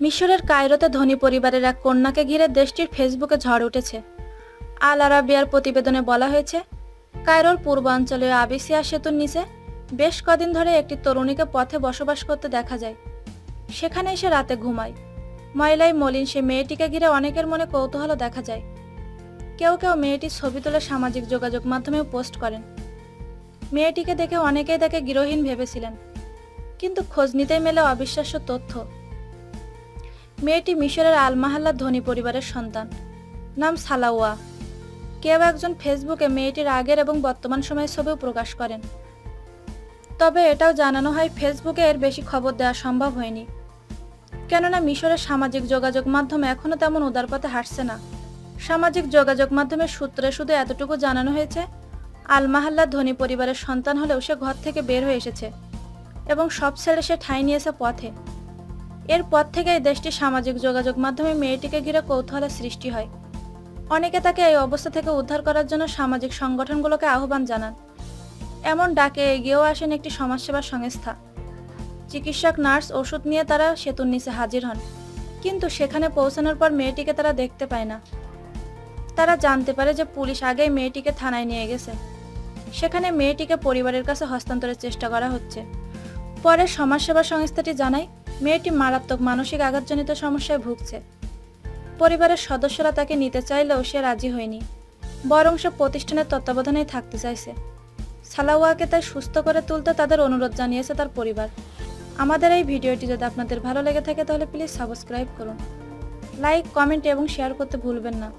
মিশরের কায়রোতে ধনী পরিবারের এক কন্যাকে ঘিরে দেশটির ফেসবুকে ঝড় উঠেছে। আল আরাবিয়ার প্রতিবেদনে বলা হয়েছে, কায়রোর পূর্বাঞ্চলীয় আবিসিয়া সেতুর নিচে বেশ কদিন ধরে একটি তরুণীকে পথে বসবাস করতে দেখা যায়। সেখানে এসে রাতে ঘুমায়। ময়লাই মলিন সে মেয়েটিকে ঘিরে অনেকের মনে কৌতূহল দেখা যায়। কেউ কেউ মেয়েটির ছবি তুলে সামাজিক যোগাযোগ মাধ্যমেও পোস্ট করেন। মেয়েটিকে দেখে অনেকেই তাকে গৃহহীন ভেবেছিলেন, কিন্তু খোঁজ নিতেই মেলে অবিশ্বাস্য তথ্য। মেয়েটি মিশরের আলমাহাল্লা ধনী পরিবারের সন্তান, নাম সালাওয়া। কেউ একজন ফেসবুকে মেয়েটির আগের এবং বর্তমান সময়ের ছবিও প্রকাশ করেন। তবে এটাও জানানো হয়, ফেসবুকে এর বেশি খবর দেওয়া সম্ভব হয়নি। কেননা মিশরের সামাজিক যোগাযোগ মাধ্যম এখনও তেমন উদারপথে হাঁটছে না। সামাজিক যোগাযোগ মাধ্যমের সূত্রে শুধু এতটুকু জানানো হয়েছে আলমাহাল্লার ধনী পরিবারের সন্তান হলেও সে ঘর থেকে বের হয়ে এসেছে এবং সব ছেড়ে সে ঠাঁই নিয়েছে পথে। এরপর থেকেই দেশটির সামাজিক যোগাযোগ মাধ্যমে মেয়েটিকে ঘিরে কৌতূহলের সৃষ্টি হয়। অনেকে তাকে এই অবস্থা থেকে উদ্ধার করার জন্য সামাজিক সংগঠনগুলোকে আহ্বান জানান। এমন ডাকে এগিয়েও আসেন একটি সমাজসেবা সংস্থা। চিকিৎসক, নার্স ওষুধ নিয়ে তারা সেতুর নিচে হাজির হন। কিন্তু সেখানে পৌঁছানোর পর মেয়েটিকে তারা দেখতে পায় না। তারা জানতে পারে যে পুলিশ আগেই মেয়েটিকে থানায় নিয়ে গেছে। সেখানে মেয়েটিকে পরিবারের কাছে হস্তান্তরের চেষ্টা করা হচ্ছে। পরে সমাজসেবা সংস্থাটি জানায়, মেয়েটি মারাত্মক মানসিক আঘাতজনিত সমস্যায় ভুগছে। পরিবারের সদস্যরা তাকে নিতে চাইলেও সে রাজি হয়নি। বরং সে প্রতিষ্ঠানের তত্ত্বাবধানেই থাকতে চাইছে। সালাওয়াকে তাই সুস্থ করে তুলতে তাদের অনুরোধ জানিয়েছে তার পরিবার। আমাদের এই ভিডিওটি যদি আপনাদের ভালো লেগে থাকে তাহলে প্লিজ সাবস্ক্রাইব করুন। লাইক কমেন্ট এবং শেয়ার করতে ভুলবেন না।